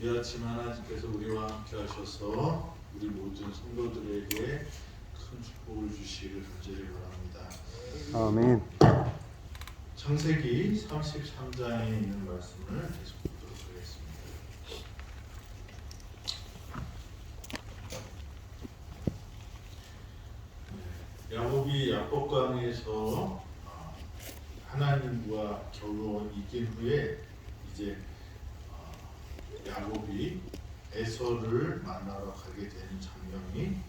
이 아침 하나님께서 우리와 함께 하셔서 우리 모든 성도들에게 큰 축복을 주시기를 간절히 바랍니다. 아멘. 창세기 33장에 있는 말씀을 계속 보도록 하겠습니다. 네, 야곱이 야곱강에서 아, 하나님과 겨루 이긴 후에 이제 에서를 만나러 가게 되는 장면이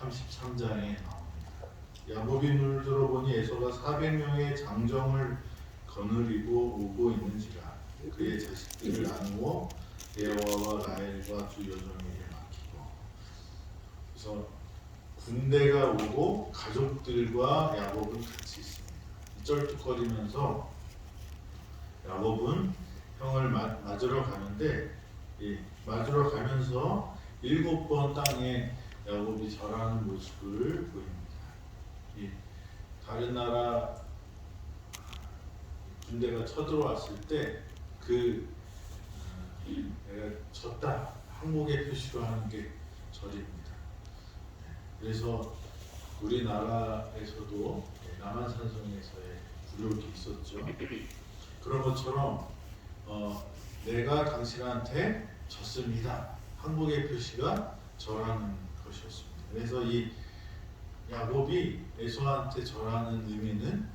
33장에 나옵니다. 야곱이 눈을 들어보니 에서가 400명의 장정을 거느리고 오고 있는지라 그의 자식들을 나누어 레아와 라헬과 두 여종에게 맡기고 그래서 군대가 오고 가족들과 야곱은 같이 있습니다. 쩔뚝거리면서 야곱은 형을 마- 맞으러 가는데 이 맞으러 가면서 일곱 번 땅에 야곱이 절하는 모습을 보입니다. 이 다른 나라 군대가 쳐들어왔을 때그 내가 쳤다 항복의 표시로 하는 게 절입니다. 네, 그래서 우리나라에서도 남한산성에서의 굴욕이 있었죠. 그런 것처럼 어, 내가 당신한테 졌습니다. 항복의 표시가 절하는 것이었습니다. 그래서 이 야곱이 에서한테 절하는 의미는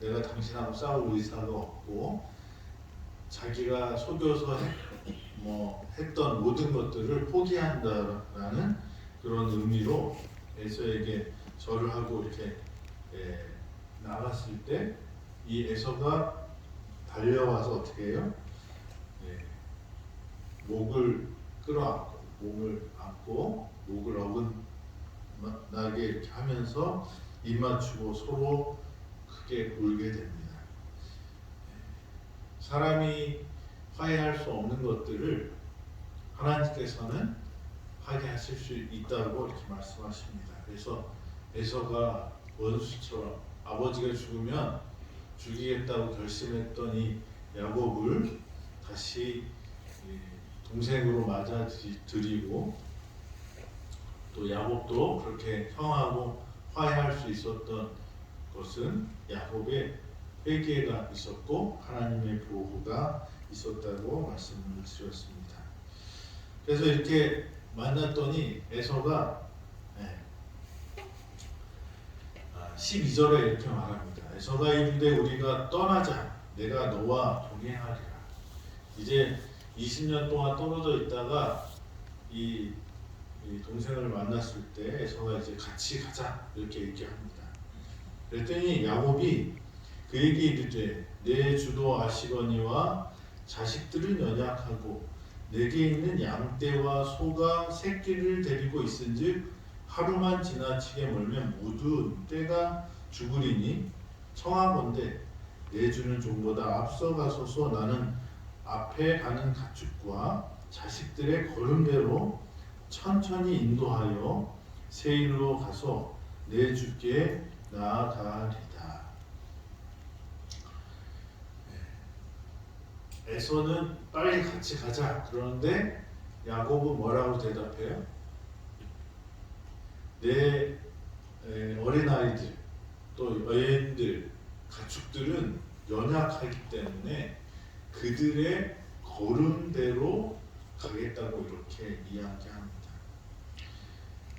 내가 당신하고 싸울 의사가 없고 자기가 속여서 했, 뭐 했던 모든 것들을 포기한다라는 그런 의미로 에서에게 절을 하고 이렇게 예, 나갔을 때 이 에서가 달려와서 어떻게 해요? 예, 목을 끌어안고 목을 안고 목을 어긋나게 이렇게 하면서 입 맞추고 서로 크게 울게 됩니다. 예, 사람이 화해할 수 없는 것들을 하나님께서는 화해하실 수 있다고 이렇게 말씀하십니다. 그래서 에서가 원수처럼 아버지가 죽으면 죽이겠다고 결심했던 이 야곱을 다시 이 동생으로 맞아들이고 또 야곱도 그렇게 형하고 화해할 수 있었던 것은 야곱의 회개가 있었고 하나님의 보호가 있었다고 말씀을 드렸습니다. 그래서 이렇게 만났더니 에서가 네, 아, 12절에 이렇게 말합니다. 에서가 이르되 우리가 떠나자 내가 너와 동행하리라. 이제 20년 동안 떨어져 있다가 이, 이 동생을 만났을 때 에서가 이제 같이 가자 이렇게 얘기합니다. 그랬더니 야곱이 그에게 이르되 내 주도 아시거니와 자식들은 연약하고 내게 있는 양떼와 소가 새끼를 데리고 있은즉 하루만 지나치게 멀면 모두 때가 죽으리니 청하건대 내 주는 종보다 앞서가소서 나는 앞에 가는 가축과 자식들의 걸음대로 천천히 인도하여 세일로 가서 내 주께 나아가리다. 네. 에서는 빨리 같이 가자. 그러는데 야곱은 뭐라고 대답해요? 내 에, 어린아이들 또 여인들 가축들은 연약하기 때문에 그들의 걸음대로 가겠다고 이렇게 이야기합니다.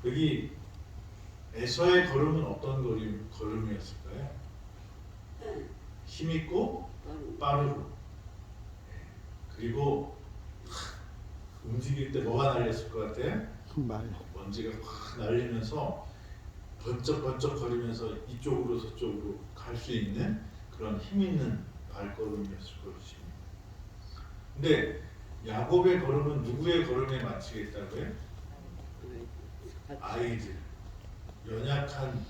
여기 에서의 걸음은 어떤 걸음, 걸음이었을까요? 힘있고 빠르고 예. 그리고 움직일 때 뭐가 날렸을 것 같아요? 말. 먼지가 확 날리면서 번쩍번쩍 거리면서 이쪽으로 저쪽으로 갈 수 있는 그런 힘 있는 발걸음이었을 것입니다. 근데 야곱의 걸음은 누구의 걸음에 맞추겠다고요? 아이들, 연약한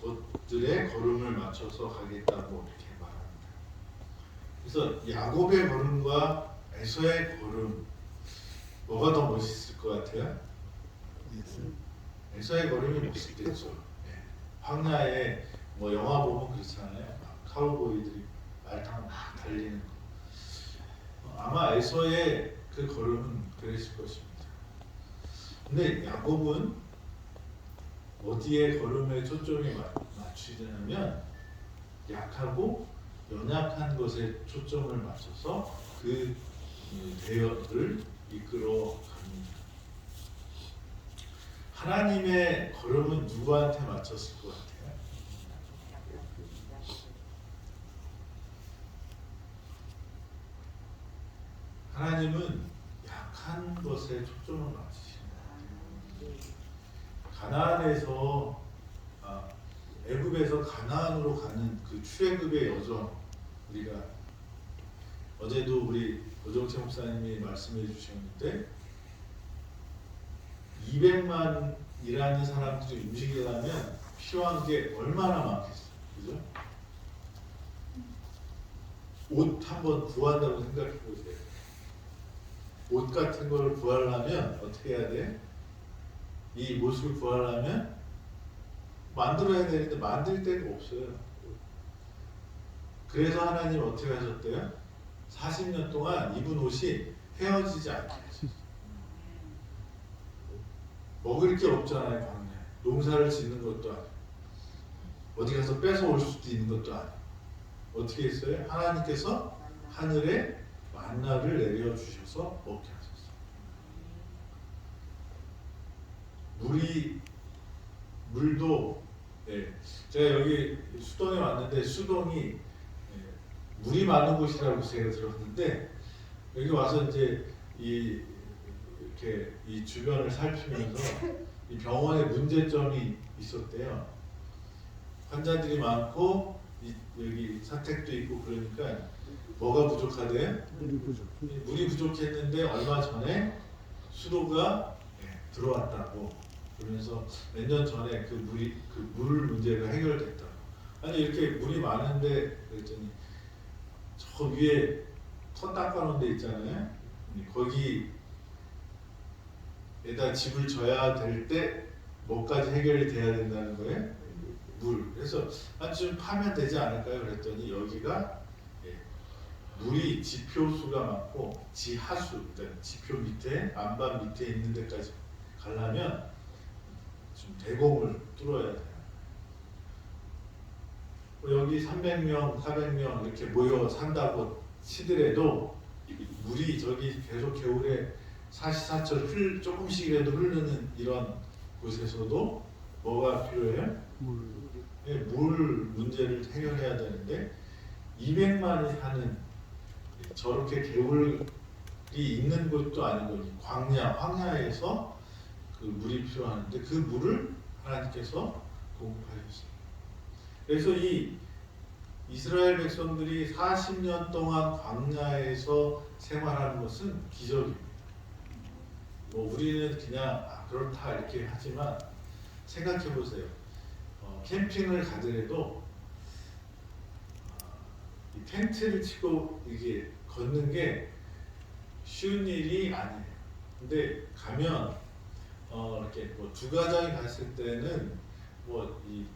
것들의 걸음을 맞춰서 가겠다고 이렇게 말합니다. 그래서 야곱의 걸음과 에서의 걸음 뭐가 더 멋있을 것 같아요? 에서의 걸음이 멋있겠죠. 예. 황야에 뭐 영화 보면 그렇잖아요. 막 카우보이들이 말 타고 막 달리는 거. 어, 아마 에서의 그 걸음은 그랬을 것입니다. 근데 야곱은 어디에 걸음에 초점이 마- 맞추냐면 약하고 연약한 것에 초점을 맞춰서 그 대열을 이끌어 갑니다. 하나님의 걸음은 누구한테 맞췄을 것 같아요? 하나님은 약한 것에 초점을 맞추십니다. 가나안에서 아, 애굽에서 가나안으로 가는 그 출애굽의 여정 우리가 어제도 우리 오정채 목사님이 말씀해 주셨는데 200만이라는 사람들이 움직이려면 필요한 게 얼마나 많겠어요, 그죠? 옷 한번 구한다고 생각해 보세요. 옷 같은 걸 구하려면 어떻게 해야 돼? 이 옷을 구하려면 만들어야 되는데 만들 데가 없어요. 그래서 하나님 어떻게 하셨대요? 40년 동안 입은 옷이 헤어지지 않게 하셨어요. 먹을 게 없잖아요, 광야. 농사를 짓는 것도 아니고 어디 가서 뺏어 올 수도 있는 것도 아니고 어떻게 했어요? 하나님께서 하늘에 만나를 내려 주셔서 먹게 하셨어요. 물이 물도 예, 제가 여기 수동에 왔는데 수동이 예, 물이 많은 곳이라고 제가 들었는데 여기 와서 이제 이 이렇게 이 주변을 살피면서 이 병원에 문제점이 있었대요. 환자들이 많고 이, 여기 사택도 있고 그러니까 뭐가 부족하대요? 물이 부족. 물이 부족했는데 얼마 전에 수도가 예, 들어왔다고 그러면서 몇 년 전에 그 물이 그 물 문제가 해결됐다고. 아니 이렇게 물이 많은데 그랬더니 저 위에 터 닦아놓은 데 있잖아요. 거기에다 집을 져야 될 때 뭐까지 해결이 돼야 된다는 거예요? 물. 그래서 아 좀 파면 되지 않을까요? 그랬더니 여기가 예, 물이 지표수가 많고 지하수, 그러니까 지표 밑에 안반 밑에 있는 데까지 가려면 좀 대공을 뚫어야 돼요. 뭐 여기 300명, 400명 이렇게 모여 산다고 치더라도 물이 저기 계속 겨울에 사시사철 흘 조금씩이라도 흐르는 이런 곳에서도 뭐가 필요해요? 물. 예, 물 문제를 해결해야 되는데 200만이 사는 저렇게 개울이 있는 곳도 아니고 광야, 황야에서 그 물이 필요하는데 그 물을 하나님께서 공급하셨어요. 그래서 이 이스라엘 백성들이 40년 동안 광야에서 생활하는 것은 기적입니다. 뭐 우리는 그냥 아, 그렇다 이렇게 하지만 생각해 보세요. 어, 캠핑을 가더라도 이 텐트를 치고 이게 걷는 게 쉬운 일이 아니에요. 근데 가면 어 이렇게 뭐두 가정이 갔을 때는 뭐 이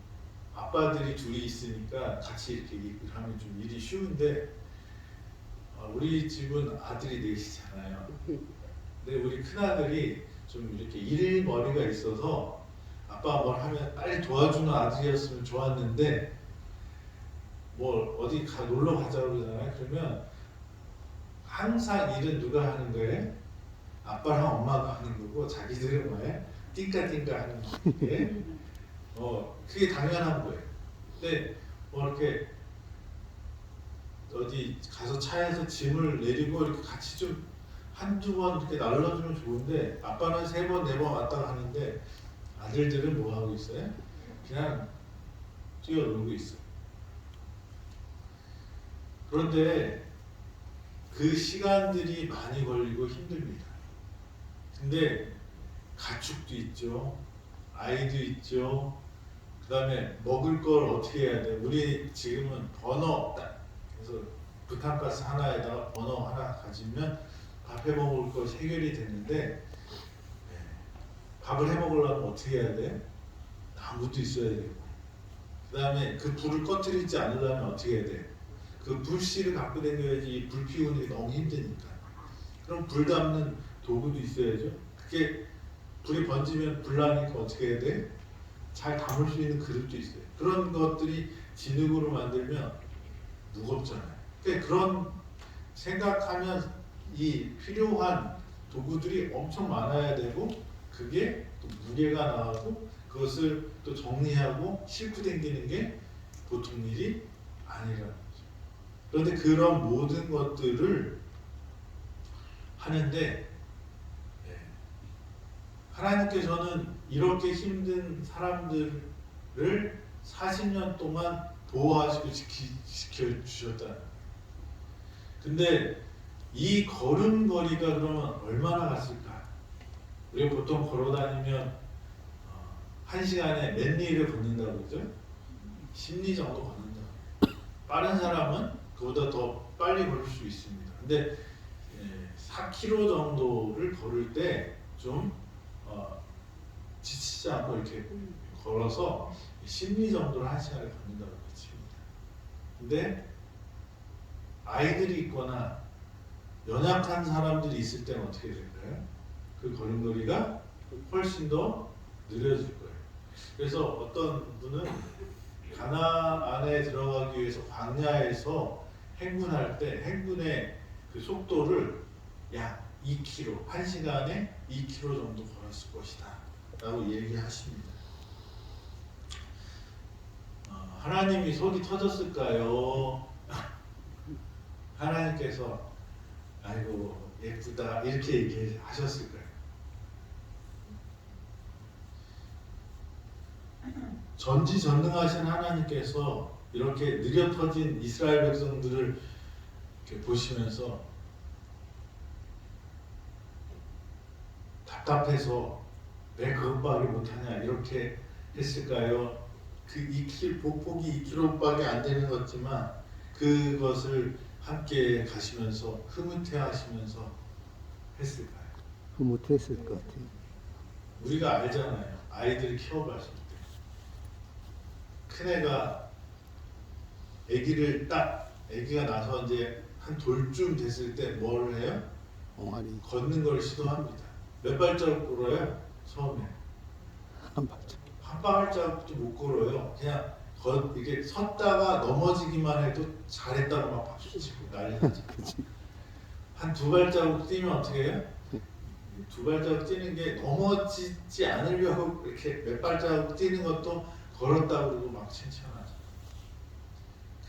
아빠들이 둘이 있으니까 같이 이렇게 일을 하면 좀 일이 쉬운데 어, 우리 집은 아들이 넷이잖아요. 근데 우리 큰 아들이 좀 이렇게 일머리가 있어서 아빠 뭘 하면 빨리 도와주는 아들이었으면 좋았는데 뭐 어디 가 놀러 가자 그러잖아요. 그러면 항상 일은 누가 하는 거예요? 아빠랑 엄마가 하는 거고 자기들은 뭐예요? 띵까띵까 하는 게 어, 그게 당연한 거예요. 근데 뭐 이렇게 어디 가서 차에서 짐을 내리고 이렇게 같이 좀 한두 번 이렇게 날라주면 좋은데 아빠는 세 번, 네 번 왔다 가는데 아들들은 뭐 하고 있어요? 그냥 뛰어놀고 있어요. 그런데 그 시간들이 많이 걸리고 힘듭니다. 근데 가축도 있죠. 아이도 있죠. 그 다음에 먹을 걸 어떻게 해야 돼? 우리 지금은 버너 딱 그래서 부탄가스 하나에다가 버너 하나 가지면 밥 해 먹을 것 해결이 되는데 네, 밥을 해 먹으려면 어떻게 해야 돼? 나무도 있어야 되고 그 다음에 그 불을 꺼뜨리지 않으려면 어떻게 해야 돼? 그 불씨를 갖고 다녀야지 이불 피우는 게 너무 힘드니까 그럼 불 담는 도구도 있어야죠. 그게 불이 번지면 불나니까 어떻게 해야 돼? 잘 담을 수 있는 그릇도 있어요. 그런 것들이 진흙으로 만들면 무겁잖아요. 그러니까 그런 생각하면 이 필요한 도구들이 엄청 많아야 되고 그게 또 무게가 나가고 그것을 또 정리하고 싣고 다니는 게 보통 일이 아니라는 거죠. 그런데 그런 모든 것들을 하는데 예, 하나님께서는 이렇게 힘든 사람들을 40년 동안 보호하시고 지키, 지켜주셨다. 근데 이 걸음걸이가 그러면 얼마나 갔을까? 우리가 보통 걸어다니면 어, 한 시간에 몇 리를 걷는다고 그러죠? 10리 정도 걷는다. 빠른 사람은 그보다 더 빨리 걸을 수 있습니다. 근데 예, 4km 정도를 걸을 때좀 어, 지치지 않고 이렇게 걸어서 10리 정도를 한 시간에 걷는다고 그칩니다. 근데 아이들이 있거나 연약한 사람들이 있을 때는 어떻게 될까요? 그 걸음걸이가 훨씬 더 느려질 거예요. 그래서 어떤 분은 가나 안에 들어가기 위해서 광야에서 행군할 때 행군의 그 속도를 약 2km, 1시간에 2km 정도 걸었을 것이다. 라고 얘기하십니다. 어, 하나님이 속이 터졌을까요? 하나님께서 아이고 예쁘다 이렇게 얘기하셨을 거예요. 전지전능하신 하나님께서 이렇게 느려 터진 이스라엘 백성들을 이렇게 보시면서 답답해서 왜 그것밖에 못하냐 이렇게 했을까요? 그 2km 보폭이 2km밖에 안 되는 거지만 그것을 함께 가시면서 흐뭇해하시면서 했을까요? 흐뭇했을 것 같아요. 우리가 알잖아요. 아이들을 키워봤을 때. 큰애가 아기를 딱 아기가 나서 이제 한 돌쯤 됐을 때 뭘 해요? 옹알이 걷는 걸 시도합니다. 몇 발자국 걸어요? 처음에 한 발짝. 한 발자국도 못 걸어요. 그냥 걷 이게 섰다가 넘어지기만 해도 잘했다고 막 박수 치고 난리 나죠. 한 두 발자국 뛰면 어떻게 해요? 두 발자국 뛰는 게 넘어지지 않으려고 이렇게 몇 발자국 뛰는 것도 걸었다 그러고 막 칭찬하죠.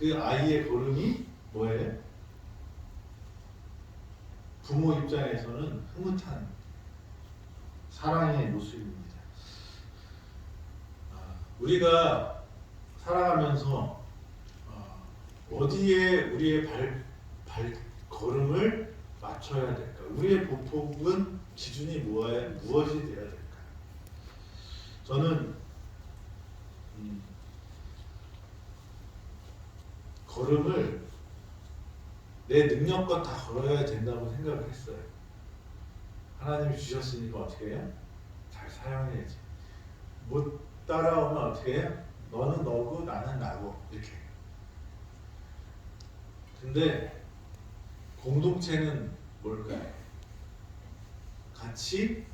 그 아이의 걸음이 뭐예요? 부모 입장에서는 흐뭇한 사랑의 모습입니다. 아, 우리가 살아가면서 어, 어디에 우리의 발, 발 걸음을 맞춰야 될까? 우리의 보폭은 기준이 무엇이 되어야 될까? 저는 음, 걸음을 내 능력껏 다 걸어야 된다고 생각을 했어요. 하나님이 주셨으니까 어떻게 해요? 잘 사용해야지. 못 따라오면 어떻게 해요? 너는 너고 나는 나고 이렇게. 근데 공동체는 뭘까요? 같이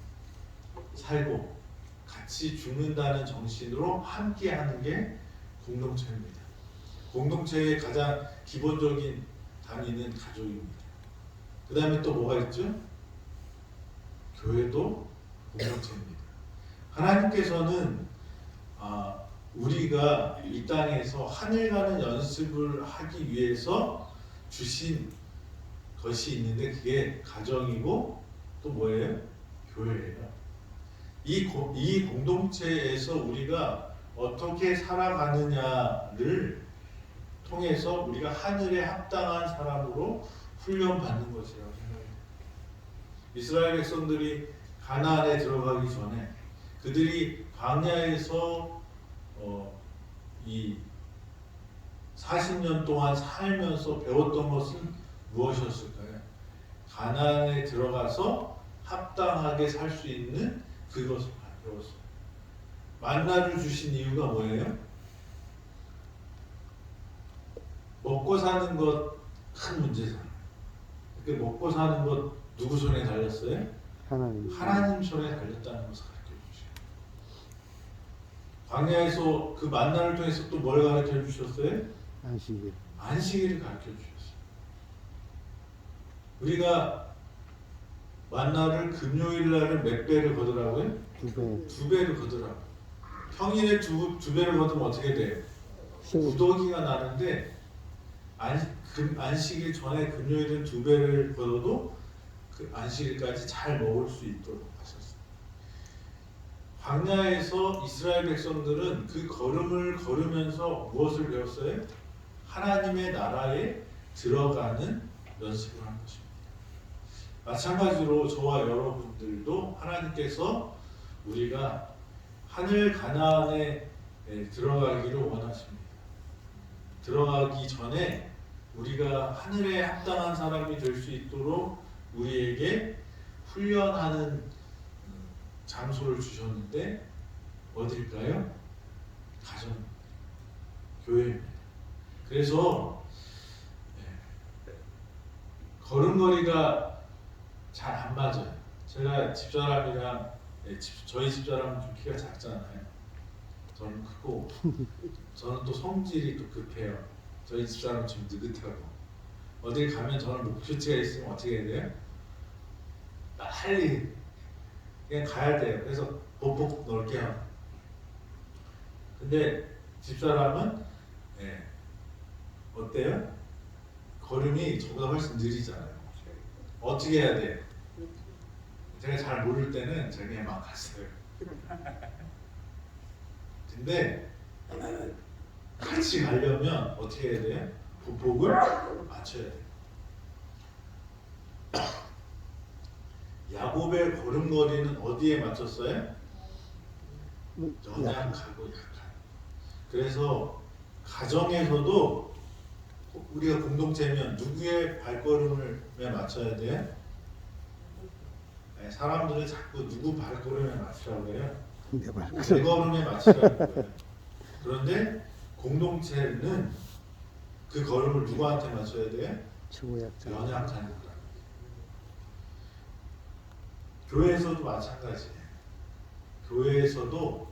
살고 같이 죽는다는 정신으로 함께하는 게 공동체입니다. 공동체의 가장 기본적인 단위는 가족입니다. 그 다음에 또 뭐가 있죠? 교회도 공동체입니다. 하나님께서는 아, 우리가 이 땅에서 하늘 가는 연습을 하기 위해서 주신 것이 있는데 그게 가정이고 또 뭐예요? 교회예요. 이, 고, 이 공동체에서 우리가 어떻게 살아가느냐를 통해서 우리가 하늘에 합당한 사람으로 훈련받는 것이라고 생각해요. 이스라엘 백성들이 가나안에 들어가기 전에 그들이 광야에서 어, 이 40년 동안 살면서 배웠던 것은 무엇이었을까요? 가나안에 들어가서 합당하게 살 수 있는 그것을 배웠어요. 만나를 주신 이유가 뭐예요? 먹고 사는 것 큰 문제잖아요. 그 먹고 사는 것 누구 손에 달렸어요? 하나님. 하나님 손에 달렸다는 것을 가르쳐 주시고 광야에서 그 만나를 통해서 또 뭘 가르쳐 주셨어요? 안식일. 안식일을 가르쳐 주셨어요. 우리가 만나를 금요일 날은 몇 배를 거두라고요? 두 배. 두 배를 거두라고. 평일에 두, 두 배를 거두면 어떻게 돼요? 신 구더기가 나는데 안, 금, 안식일 전에 금요일은 두 배를 거둬도 그 안식일까지 잘 먹을 수 있도록 하셨어요. 광야에서 이스라엘 백성들은 그 걸음을 걸으면서 무엇을 배웠어요? 하나님의 나라에 들어가는 연습을 한 것입니다. 마찬가지로 저와 여러분들도 하나님께서 우리가 하늘 가나안에 예, 들어가기를 원하십니다. 들어가기 전에 우리가 하늘에 합당한 사람이 될 수 있도록 우리에게 훈련하는 음, 장소를 주셨는데 어딜까요? 가정, 교회입니다. 그래서 예, 걸음걸이가 잘 안 맞아요. 제가 집사람이랑 예, 집- 저희 집사람은 좀 키가 작잖아요. 저는 크고 저는 또 성질이 또 급해요. 저희 집사람 좀 느긋하고 어딜 가면 저는 목표치가 있으면 어떻게 해야 돼요? 빨리 그냥 가야 돼요. 그래서 보폭 넓게 하고. 근데 집사람은 예, 어때요? 걸음이 저보다 훨씬 느리잖아요. 어떻게 해야 돼요? 제가 잘 모를 때는 제가 그냥 막 갔어요. 근데 같이 가려면 어떻게 해야 돼요? 보폭을 맞춰야 돼요. 야곱의 걸음걸이는 어디에 맞췄어요? 연약하고 약한. 그래서 가정에서도 우리가 공동체면 누구의 발걸음에 맞춰야 돼? 네, 사람들은 자꾸 누구 발걸음에 맞추라고 해요. 내 발. 내 걸음에 맞추라는 거예요. 그런데 공동체는 그 걸음을 누구한테 맞춰야 돼? 초약자. 연약한 사람. 교회에서도 마찬가지예요. 교회에서도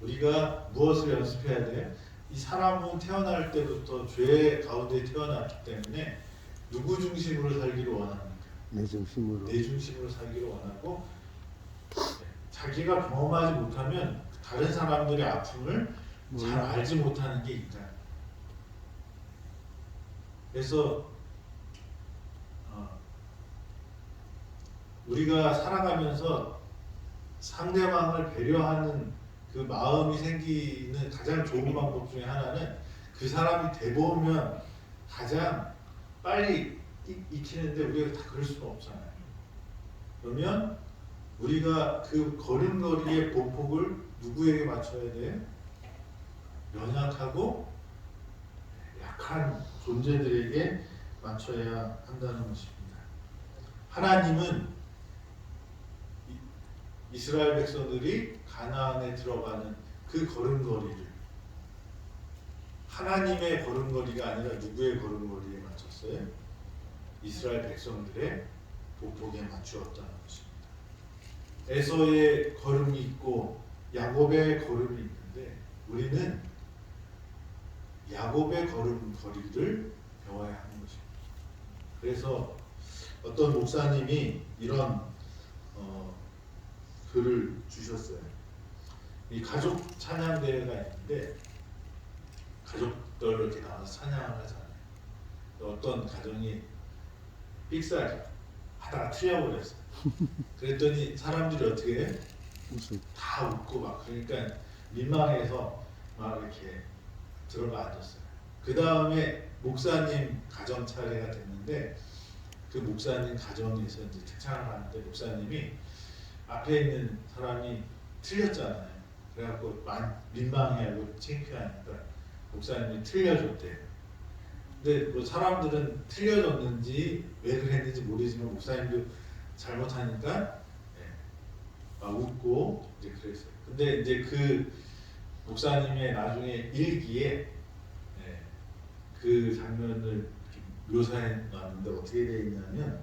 우리가 무엇을 연습해야 돼? 이 사람은 태어날 때부터 죄 가운데 태어났기 때문에 누구 중심으로 살기를 원합니까? 내 중심으로. 내 중심으로 살기를 원하고 네, 자기가 경험하지 못하면 다른 사람들의 아픔을 잘 몰라. 알지 못하는 게 인간. 그래서 어, 우리가 살아가면서 상대방을 배려하는 그 마음이 생기는 가장 좋은 방법 중에 하나는 그 사람이 돼보면 가장 빨리 익- 익히는데 우리가 다 그럴 수는 없잖아요. 그러면 우리가 그 걸음걸이의 보폭을 누구에게 맞춰야 돼? 연약하고 약한 존재들에게 맞춰야 한다는 것입니다. 하나님은 이- 이스라엘 백성들이 가나안에 들어가는 그 걸음걸이를 하나님의 걸음걸이가 아니라 누구의 걸음걸이에 맞췄어요? 이스라엘 백성들의 보폭에 맞추었다는 것입니다. 에서의 걸음이 있고 야곱의 걸음이 있는데 우리는 야곱의 걸음걸이를 배워야 하는 것입니다. 그래서 어떤 목사님이 이런 어, 글을 주셨어요. 이 가족 찬양 대회가 있는데 가족들 이렇게 나와서 찬양을 하잖아요. 어떤 가정이 삑사리 하다가 틀려버렸어요. 그랬더니 사람들이 어떻게 해? 다 웃고 막 그러니까 민망해서 막 이렇게 들어가 앉았어요. 그 다음에 목사님 가정 차례가 됐는데 그 목사님 가정에서 이제 특창을 하는데 목사님이 앞에 있는 사람이 틀렸잖아요. 그래갖고 만- 민망해하고 창피하니까 목사님이 틀려줬대요. 근데 뭐 사람들은 틀려줬는지 왜 그랬는지 모르지만 목사님도 잘못하니까 예, 막 웃고 이제 그랬어요. 근데 이제 그 목사님의 나중에 일기에 예, 그 장면을 묘사해 놨는데 어떻게 되어 있냐면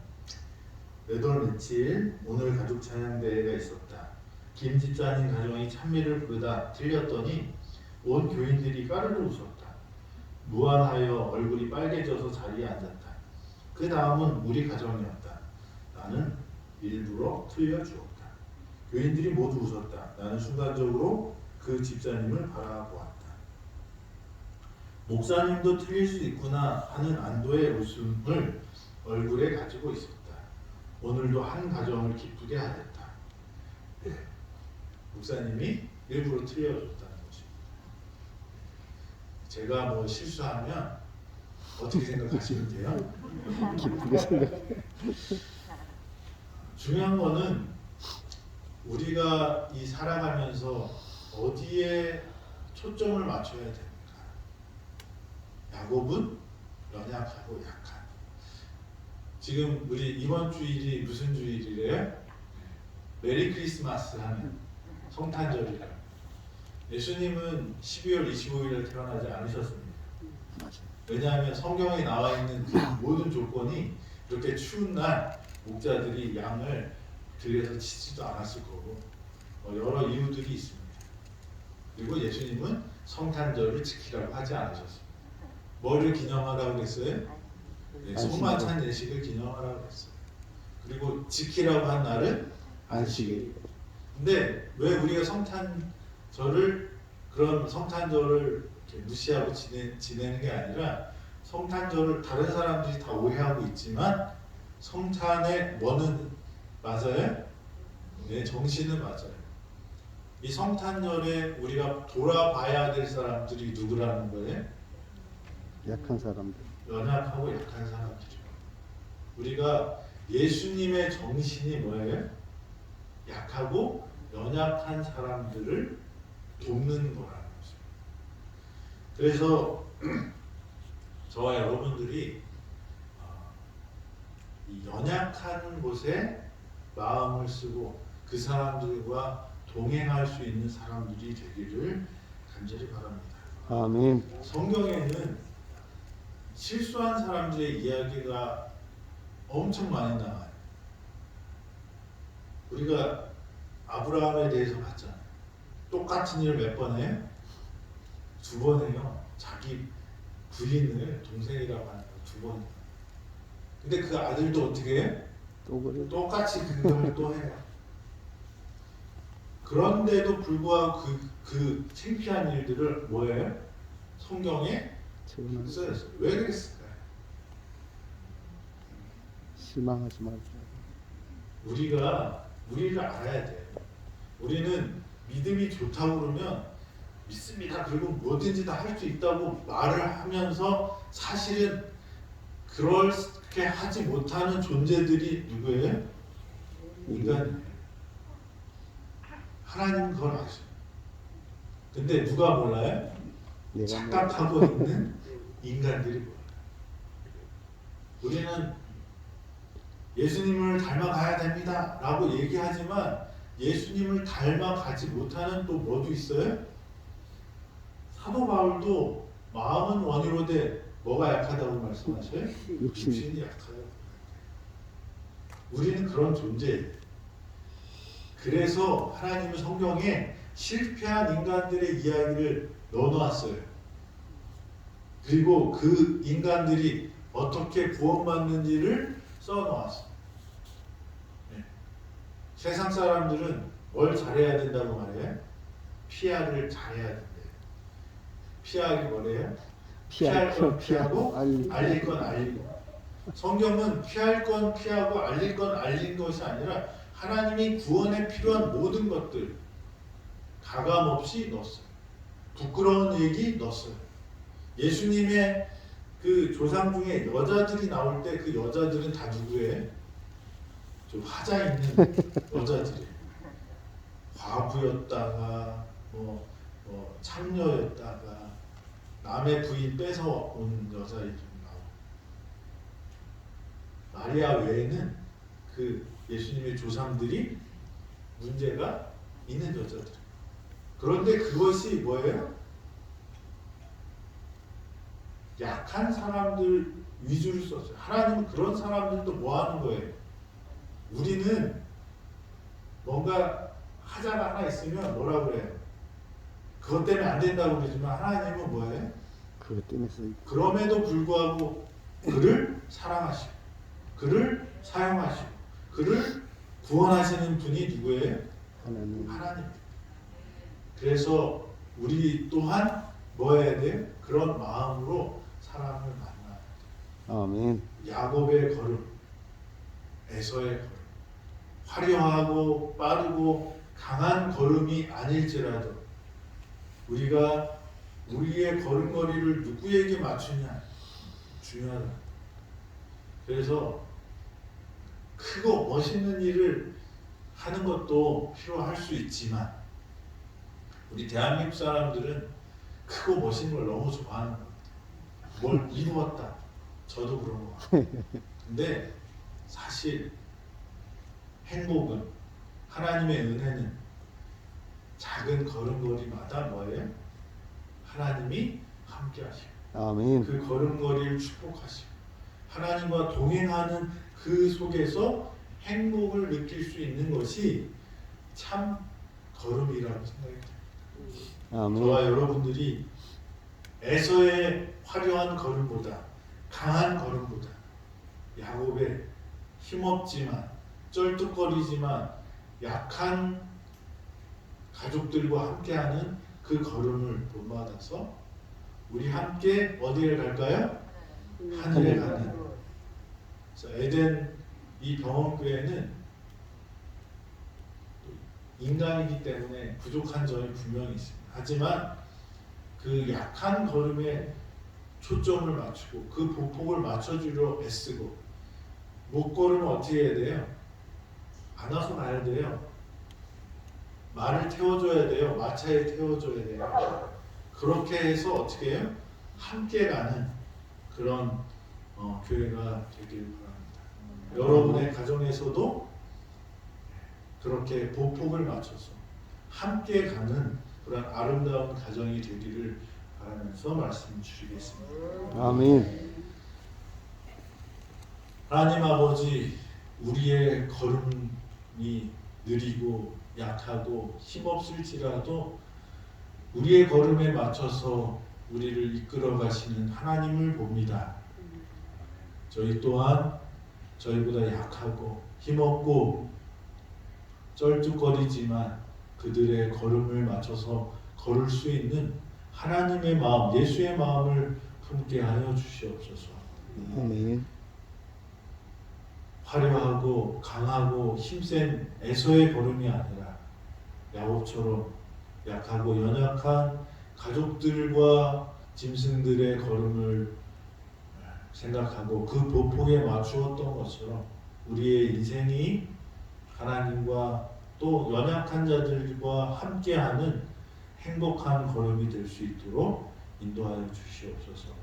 몇월 며칠 오늘 가족 찬양 대회가 있었다. 김 집사님 가정이 찬미를 부르다 틀렸더니 온 교인들이 까르르 웃었다. 무안하여 얼굴이 빨개져서 자리에 앉았다. 그 다음은 우리 가정이었다. 나는 일부러 틀려 주었다. 교인들이 모두 웃었다. 나는 순간적으로 그 집사님을 바라보았다. 목사님도 틀릴 수 있구나 하는 안도의 웃음을 얼굴에 가지고 있었다. 오늘도 한 가정을 기쁘게 하였다. 네. 목사님이 일부러 틀려줬다는 것입니다. 제가 뭐 실수하면 어떻게 생각하시면 돼요? 기쁘게 생각. 중요한 거는 우리가 이 살아가면서 어디에 초점을 맞춰야 됩니까? 야곱은 연약하고 약한. 지금 우리 이번 주일이 무슨 주일이래요? 메리 크리스마스 하는 성탄절이라. 예수님은 12월 25일에 태어나지 않으셨습니다. 왜냐하면 성경에 나와 있는 그 모든 조건이 이렇게 추운 날 목자들이 양을 들여서 치지도 않았을 거고 어, 여러 이유들이 있습니다. 그리고 예수님은 성탄절을 지키라고 하지 않으셨습니다. 뭐를 기념하라고 했어요? 네, 소만찬 예식을 기념하라고 했어요. 그리고 지키라고 한 날은 안식일. 근데 왜 우리가 성탄절을 그런 성탄절을 무시하고 지내, 지내는 게 아니라 성탄절을 다른 사람들이 다 오해하고 있지만 성탄의 뭐는 맞아요? 네, 정신은 맞아요. 이 성탄절에 우리가 돌아봐야 될 사람들이 누구라는 거예요? 약한 사람들. 연약하고 약한 사람들이요. 우리가 예수님의 정신이 뭐예요? 약하고 연약한 사람들을 돕는 거라는 거죠. 그래서 저와 여러분들이 어, 이 연약한 곳에 마음을 쓰고 그 사람들과 동행할 수 있는 사람들이 되기를 간절히 바랍니다. 아멘. 성경에는 실수한 사람들의 이야기가 엄청 많이 나와요. 우리가 아브라함에 대해서 봤잖아요. 똑같은 일을 몇 번 해요? 두 번 해요. 자기 부인을 동생이라고 하는 거두 번. 근데 그 아들도 어떻게 그래. 똑같이 그 행동을 또 해요. 그런데도 불구하고 그, 그 창피한 일들을 뭐예요? 성경에 써였어요. 왜 그랬을까요? 실망하지 말자. 우리가 우리를 알아야 돼. 우리는 믿음이 좋다고 그러면 믿습니다. 그리고 뭐든지 다 할 수 있다고 말을 하면서 사실은 그렇게 하지 못하는 존재들이 누구예요? 인간이에요. 하나님은 그걸 아셔요. 근데 누가 몰라요? 착각하고 있는 인간들이 몰라요. 우리는 예수님을 닮아가야 됩니다. 라고 얘기하지만 예수님을 닮아가지 못하는 또 뭐도 있어요? 사도 바울도 마음은 원이로되 뭐가 약하다고 말씀하셔요? 욕심. 육신이 약하다고. 우리는 그런 존재예요. 그래서 하나님은 성경에 실패한 인간들의 이야기를 넣어놨어요. 그리고 그 인간들이 어떻게 구원받는지를 써놓았어요. 네. 세상 사람들은 뭘 잘해야 된다고 말해요? 피하를 잘해야 된대요. 피하기 뭐래요? 피할 건 피하고. 알릴 건 알리고. 성경은 피할 건 피하고 알릴 건 알린 것이 아니라 하나님이 구원에 필요한 모든 것들 가감 없이 넣었어요. 부끄러운 얘기 넣었어요. 예수님의 그 조상 중에 여자들이 나올 때 그 여자들은 다 누구예요? 좀 화자 있는 여자들이 과부였다가 뭐, 뭐 창녀였다가 남의 부인 뺏어 온 여자들이 좀 나오고 마리아 외에는 그 예수님의 조상들이 문제가 있는 여자들. 그런데 그것이 뭐예요? 약한 사람들 위주를 썼어요. 하나님은 그런 사람들도 뭐 하는 거예요? 우리는 뭔가 하자가 하나 있으면 뭐라 그래요? 그것 때문에 안 된다고 그러지만 하나님은 뭐예요? 그것 때문에 쓰 그럼에도 불구하고 그를 사랑하시고 그를 사용하시고 그를 구원하시는 분이 누구예요? 하나님 하나님. 그래서 우리 또한 뭐 해야 돼요? 그런 마음으로 사람을 만나. 아멘 야곱의 걸음, 에서의 걸음, 화려하고 빠르고 강한 걸음이 아닐지라도 우리가 우리의 걸음걸이를 누구에게 맞추냐 중요하다. 그래서 크고 멋있는 일을 하는 것도 필요할 수 있지만 우리 대한민국 사람들은 크고 멋있는 걸 너무 좋아하는 것 같아요. 뭘 이루었다. 저도 그런 것 같아요. 근데 사실 행복은 하나님의 은혜는 작은 걸음걸이마다 뭐예요? 하나님이 함께 하시고 아멘 그 걸음걸이를 축복하시고 하나님과 동행하는 그 속에서 행복을 느낄 수 있는 것이 참 걸음이라고 생각이 듭니다. 저와 아멘 여러분들이 에서의 화려한 걸음보다 강한 걸음보다 야곱의 힘없지만 쩔뚝거리지만 약한 가족들과 함께하는 그 걸음을 본받아서 우리 함께 어디에 갈까요? 하늘에 가는 그래서 에덴 이 병원교회는 인간이기 때문에 부족한 점이 분명히 있습니다. 하지만 그 약한 걸음에 초점을 맞추고 그 보폭을 맞춰주려 애쓰고 못 걸으면 어떻게 해야 돼요? 안아서 가야 돼요. 말을 태워줘야 돼요. 마차에 태워줘야 돼요. 그렇게 해서 어떻게 해요? 함께 가는 그런 어, 교회가 되길 바랍니다. 여러분의 가정에서도 그렇게 보폭을 맞춰서 함께 가는 그런 아름다운 가정이 되기를 바라면서 말씀 드리겠습니다. 아멘 하나님 아버지 우리의 걸음이 느리고 약하고 힘없을지라도 우리의 걸음에 맞춰서 우리를 이끌어 가시는 하나님을 봅니다. 저희 또한 저희보다 약하고 힘없고 쩔뚝거리지만 그들의 걸음을 맞춰서 걸을 수 있는 하나님의 마음, 예수의 마음을 품게 하여 주시옵소서. 아멘 화려하고 강하고 힘센 에서의 걸음이 아니라 야곱처럼 약하고 연약한 가족들과 짐승들의 걸음을 생각하고 그 보폭에 맞추었던 것처럼 우리의 인생이 하나님과 또 연약한 자들과 함께하는 행복한 걸음이 될 수 있도록 인도하여 주시옵소서.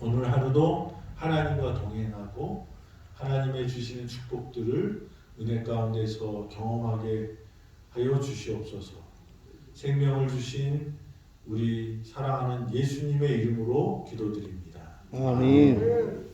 오늘 하루도 하나님과 동행하고 하나님의 주시는 축복들을 은혜 가운데서 경험하게 하여 주시옵소서. 생명을 주신 우리 사랑하는 예수님의 이름으로 기도드립니다. 아멘